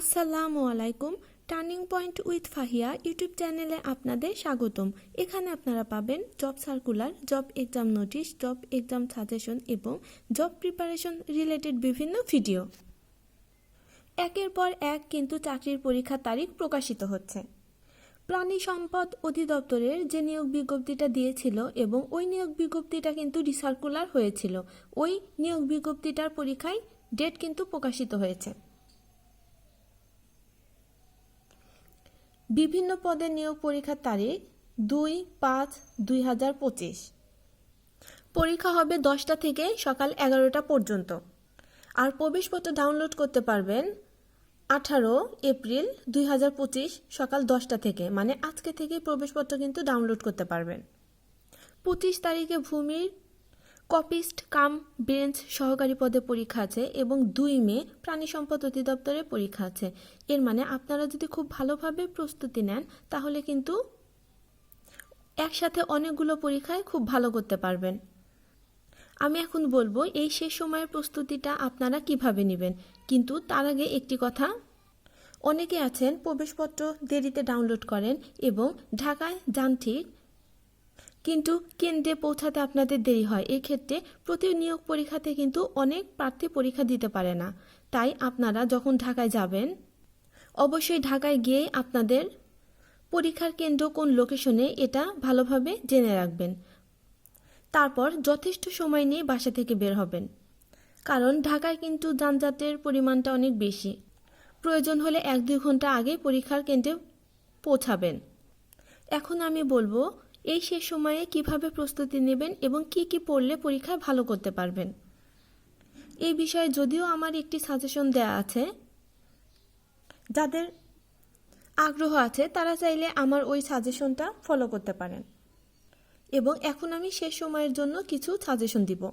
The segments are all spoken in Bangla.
আসসালামু আলাইকুম turning point with Fahiya YouTube চ্যানেলে আপনাদের স্বাগতম। এখানে আপনারা পাবেন job circular job exam notice job exam suggestion এবং জব প্রিপারেশন রিলেটেড বিভিন্ন ভিডিও একের পর এক কিন্তু চাকরির পরীক্ষার তারিখ প্রকাশিত হচ্ছে। প্রাণী সম্পদ অধিদপ্তরের যে নিয়োগ বিজ্ঞপ্তিটা দিয়েছিল এবং ওই নিয়োগ বিজ্ঞপ্তিটা কিন্তু রিসার্কুলার হয়েছিল। ওই নিয়োগ বিজ্ঞপ্তিটার পরীক্ষায় ডেট কিন্তু প্রকাশিত হয়েছে। বিভিন্ন পদে নিয়োগ পরীক্ষার তারিখ দুই পাঁচ দুই হাজার পঁচিশ। পরীক্ষা হবে দশটা থেকে সকাল এগারোটা পর্যন্ত। আর প্রবেশপত্র ডাউনলোড করতে পারবেন আঠারো এপ্রিল দুই হাজার পঁচিশ সকাল দশটা থেকে। মানে আজকে থেকে প্রবেশপত্র কিন্তু ডাউনলোড করতে পারবেন। পঁচিশ তারিখে ভূমির কপিস্ট কাম বেঞ্চ সহকারী পদে পরীক্ষা আছে এবং দুই মে, প্রাণী সম্পদ অধিদপ্তরে পরীক্ষা আছে। এর মানে আপনারা যদি খুব ভালোভাবে প্রস্তুতি নেন, তাহলে কিন্তু একসাথে অনেকগুলো পরীক্ষায় খুব ভালো করতে পারবেন। আমি এখন বলব, এই শেষ সময়ের প্রস্তুতিটা আপনারা কীভাবে নেবেন? কিন্তু তার আগে একটি কথা। অনেকে আছেন, প্রবেশপত্র দেরিতে ডাউনলোড করেন এবং ঢাকায় যান ঠিক কিন্তু কেন্দ্রে পৌঁছাতে আপনাদের দেরি হয়। এক্ষেত্রে প্রতি নিয়োগ পরীক্ষাতে কিন্তু অনেক প্রার্থী পরীক্ষা দিতে পারে না। তাই আপনারা যখন ঢাকায় যাবেন, অবশ্যই ঢাকায় গিয়ে আপনাদের পরীক্ষার কেন্দ্র কোন লোকেশনে এটা ভালোভাবে জেনে রাখবেন। তারপর যথেষ্ট সময় নিয়ে বাসা থেকে বের হবেন। কারণ ঢাকায় কিন্তু যানজটের পরিমাণটা অনেক বেশি। প্রয়োজন হলে এক দুই ঘণ্টা আগে পরীক্ষার কেন্দ্রে পৌঁছাবেন। এখন আমি বলব এই শেষ সময়ে কীভাবে প্রস্তুতি নেবেন এবং কি কি পড়লে পরীক্ষায় ভালো করতে পারবেন? এই বিষয়ে যদিও আমার একটি সাজেশন দেয়া আছে। যাদের আগ্রহ আছে, তারা চাইলে আমার ওই সাজেশনটা ফলো করতে পারেন। এবং এখন আমি শেষ সময়ের জন্য কিছু সাজেশন দিব।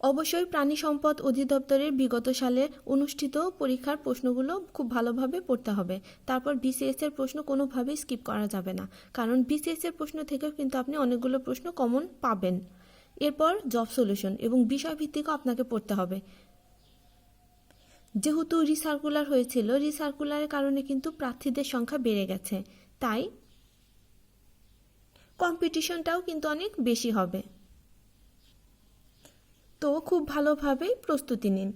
অবশ্যই প্রাণী সম্পদ অধিদপ্তরের বিগত সালে অনুষ্ঠিত পরীক্ষার প্রশ্নগুলো খুব ভালোভাবে পড়তে হবে। তারপর বিসিএস এর প্রশ্ন কোনোভাবেই স্কিপ করা যাবে না। কারণ বিসিএস এর প্রশ্ন থেকেও কিন্তু আপনি অনেকগুলো প্রশ্ন কমন পাবেন। এরপর জব সলিউশন এবং বিষয়ভিত্তিকও আপনাকে পড়তে হবে। যেহেতু রিসার্কুলার হয়েছিল রিসার্কুলারের কারণে কিন্তু প্রার্থীদের সংখ্যা বেড়ে গেছে। তাই কম্পিটিশনটাও কিন্তু অনেক বেশি হবে। খুব ভালোভাবেই প্রস্তুতি নিন।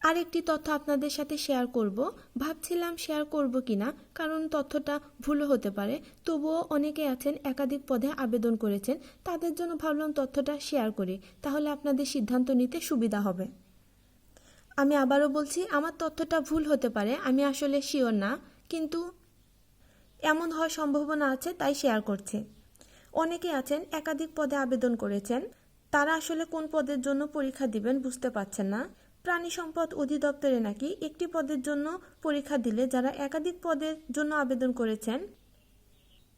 আরেকটি তথ্য আপনাদের সাথে শেয়ার করব। ভাবছিলাম শেয়ার করব কিনা, কারণ তথ্যটা ভুলও হতে পারে। তবুও অনেকে আছেন, একাধিক পদে আবেদন করেছেন। তাদের জন্য ভাবলাম তথ্যটা শেয়ার করি। তাহলে আপনাদের সিদ্ধান্ত নিতে সুবিধা হবে। আমি আবারও বলছি, আমার তথ্যটা ভুল হতে পারে, আমি আসলে শিওর না, কিন্তু এমন হওয়ার সম্ভাবনা আছে, তাই শেয়ার করছি। অনেকে আছেন, একাধিক পদে আবেদন করেছেন। তারা আসলে কোন পদের জন্য পরীক্ষা দিবেন বুঝতে পারছেন না। প্রাণী সম্পদ অধিদপ্তরে নাকি একটি পদের জন্য পরীক্ষা দিলে যারা একাধিক পদের জন্য আবেদন করেছেন,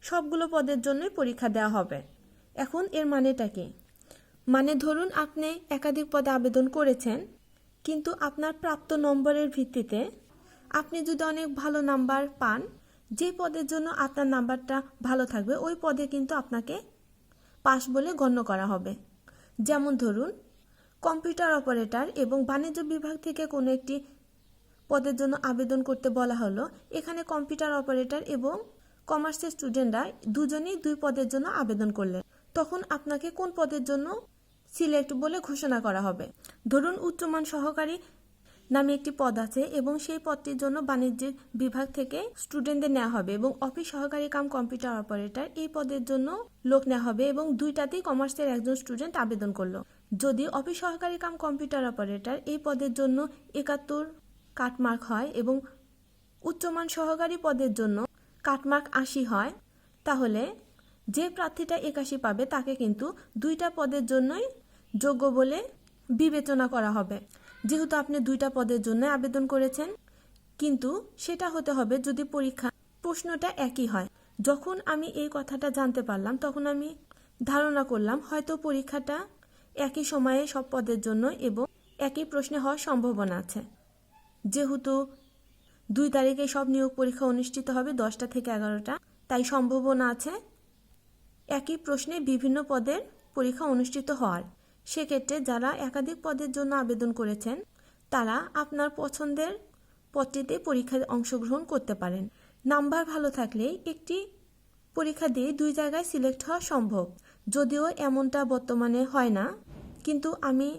সবগুলো পদের জন্যই পরীক্ষা দেওয়া হবে। এখন এর মানেটা কি? মানে ধরুন আপনি একাধিক পদে আবেদন করেছেন, কিন্তু আপনার প্রাপ্ত নম্বরের ভিত্তিতে আপনি যদি অনেক ভালো নাম্বার পান, যে পদের জন্য আপনার নাম্বারটা ভালো থাকবে, ওই পদে কিন্তু আপনাকে পাশ বলে গণ্য করা হবে। যেমন ধরুন, কম্পিউটার অপারেটর এবং বাণিজ্য বিভাগ থেকে কোনো একটি পদের জন্য আবেদন করতে বলা হলো। এখানে কম্পিউটার অপারেটর এবং কমার্সের স্টুডেন্টরা দুজনেই দুই পদের জন্য আবেদন করলেন। তখন আপনাকে কোন পদের জন্য সিলেক্ট বলে ঘোষণা করা হবে। ধরুন, উচ্চমান সহকারী নামে একটি পদ আছে এবং সেই পদটির জন্য বাণিজ্যিক বিভাগ থেকে স্টুডেন্টদের নেওয়া হবে এবং অফিস সহকারী কাম কম্পিউটার অপারেটর এই পদের জন্য লোক নেওয়া হবে এবং দুইটাতেই কমার্সের একজন স্টুডেন্ট আবেদন করল। যদি অফিস সহকারী কাম কম্পিউটার অপারেটর এই পদের জন্য একাত্তর কাটমার্ক হয় এবং উচ্চমান সহকারী পদের জন্য কাটমার্ক আশি হয়, তাহলে যে প্রার্থীটা একাশি পাবে তাকে কিন্তু দুইটা পদের জন্যই যোগ্য বলে বিবেচনা করা হবে। যেহেতু আপনি দুইটা পদের জন্য আবেদন করেছেন, কিন্তু সেটা হতে হবে যদি পরীক্ষা, প্রশ্নটা একই হয়। যখন আমি এই কথাটা জানতে পারলাম, তখন আমি ধারণা করলাম হয়তো পরীক্ষাটা একই সময়ে সব পদের জন্য এবং একই প্রশ্নে হওয়ার সম্ভাবনা আছে। যেহেতু দুই তারিখে সব নিয়োগ পরীক্ষা অনুষ্ঠিত হবে দশটা থেকে এগারোটা, তাই সম্ভাবনা আছে একই প্রশ্নে বিভিন্ন পদের পরীক্ষা অনুষ্ঠিত হওয়ার। সেক্ষেত্রে যারা একাধিক পদের জন্য আবেদন করেছেন, তারা আপনার পছন্দের পদটিতে পরীক্ষায় অংশগ্রহণ করতে পারেন। নাম্বার ভালো থাকলে একটি পরীক্ষা দিয়ে দুই জায়গায় সিলেক্ট হওয়া সম্ভব। যদিও এমনটা বর্তমানে হয় না, কিন্তু আমি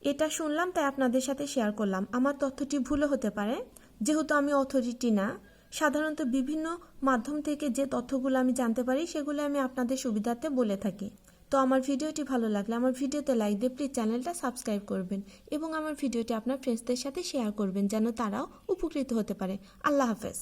এটা শুনলাম, তাই আপনাদের সাথে শেয়ার করলাম। আমার তথ্যটি ভুলও হতে পারে। যেহেতু আমি অথরিটি না, সাধারণত বিভিন্ন মাধ্যম থেকে যে তথ্যগুলো আমি জানতে পারি, সেগুলো আমি আপনাদের সুবিধার্থে বলে থাকি। তো আমার ভিডিওটি ভালো লাগলে আমার ভিডিওতে লাইক দিয়ে প্লিজ চ্যানেলটা সাবস্ক্রাইব করবেন এবং আমার ভিডিওটি আপনার ফ্রেন্ডসদের সাথে শেয়ার করবেন যেন তারাও উপকৃত হতে পারে। আল্লাহ হাফেজ।